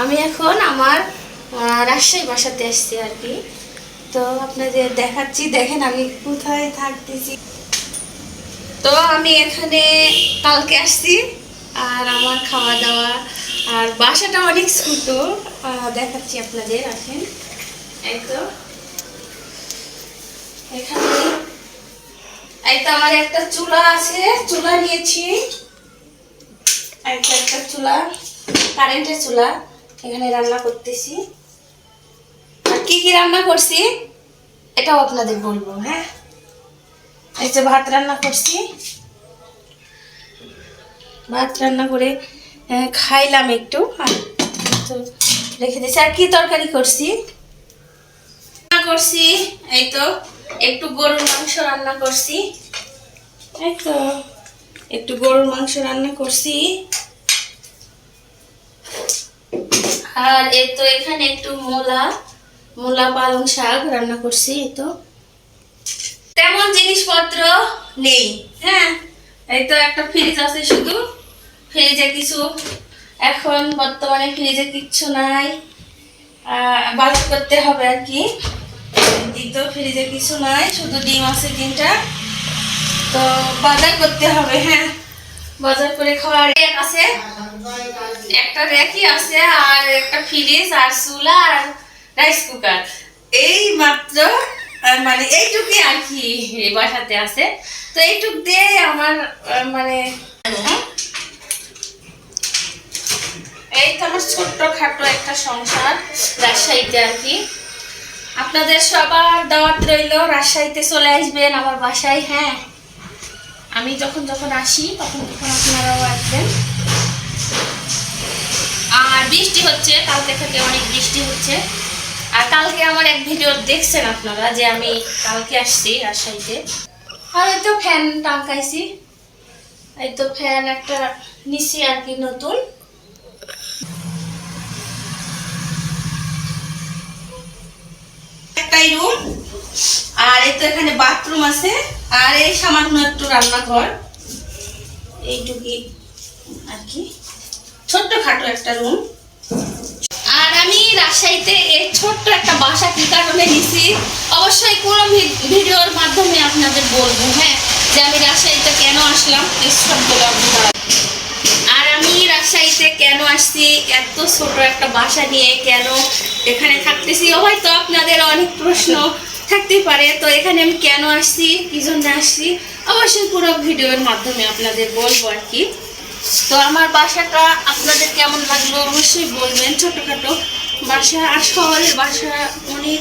আমি এখন আমার রাজশাহী বাসাতে এসেছি আর কি। তো আপনাদের দেখাচ্ছি, দেখেন আমি কোথায় থাকতেছি। তো আমি এখানে কালকে আসছি, আর আমার খাওয়া দাওয়া আর বাসাটা অনেক ছোট। দেখাচ্ছি আপনাদের, আসেন। এই তো। এখানে, এই তো আমার একটা চুলা আছে, চুলা নিয়েছি। তো একটা চুলা কারেন্টের চুলা। এখানে রান্না করতেছি। আর কি কি রান্না করছি? এটাও আপনাদের বলব হ্যাঁ? এই যে ভাত রান্না করছি। ভাত রান্না করে খাইলাম একটু তো রেখে দিয়েছি। আর কি তরকারি করছি? রান্না করছি, এই তো, একটু গরুর মাংস রান্না করছি। এই তো, একটু গরুর মাংস রান্না করছি। আর এই তো এখানে একটু মূলা মূলা পালং শাক রান্না করছি, এই তো। তেমন জিনিসপত্র নেই। হ্যাঁ এই তো একটা ফ্রিজ আছে শুধু। ফ্রিজে কিছু এখন বর্তমানে ফ্রিজে কিচ্ছু নাই। বাজার করতে হবে আর কি। তো ফ্রিজে কিছু নাই, শুধু ডিম আছে তিনটা। তো বাজার করতে হবে হ্যাঁ। বাজার করে খাওয়ার রেক আছে। একটা র্যাকই আছে আর একটা ফ্রিজ আর চুলা, আর রাইস কুকার এই মাত্র মানে এইটুকুই আর কি বাসাতে আছে। তো এইটুক দিয়ে আমার মানে? এই তো আমার ছোট্ট খাটো একটা সংসার রাজশাহীতে আর কি। আপনাদের সবার দাওয়াত রইল, রাজশাহীতে চলে আসবেন আমার বাসায় হ্যাঁ। আমি যখন যখন আসি, তখন তখন আপনারাও আসবেন। আর বৃষ্টি হচ্ছে, কালকে থেকে অনেক বৃষ্টি হচ্ছে। আর কালকে আমার এক ভিডিও দেখছেন আপনারা যে আমি কালকে আসছি রাজশাহীতে। আর এই তো ফ্যান টাঙ্কাইছি। এই তো ফ্যান একটা নিছি আর কি নতুন। একটাই রুম আর এই তো এখানে বাথরুম আছে। আর এই সামান্য একটু রান্নাঘর এইটুকুই আর কি। ছোট্ট খাটো একটা রুম আর আমি রাজশাহীতে এই ছোট্ট একটা বাসা কি কারণে নিছি? অবশ্যই ভি- ভিডিওর মাধ্যমে আপনাদের বলব হ্যাঁ যে আমি রাজশাহীতে কেন আসলাম? এই আপনারা আর আমি রাজশাহীতে কেন আসছি? এত ছোট একটা বাসা নিয়ে কেন এখানে থাকতেছি? হয়তো আপনাদের অনেক প্রশ্ন। থাকতে পারে। তো এখানে আমি কেন আসছি, কি জন্য আসছি, অবশ্যই পুরো ভিডিওর মাধ্যমে আপনাদের বলব আর কি। তো আমার বাসাটা আপনাদের কেমন লাগল অবশ্যই বলবেন। ছোটোখাটো বাসা আর শহরের বাসা অনেক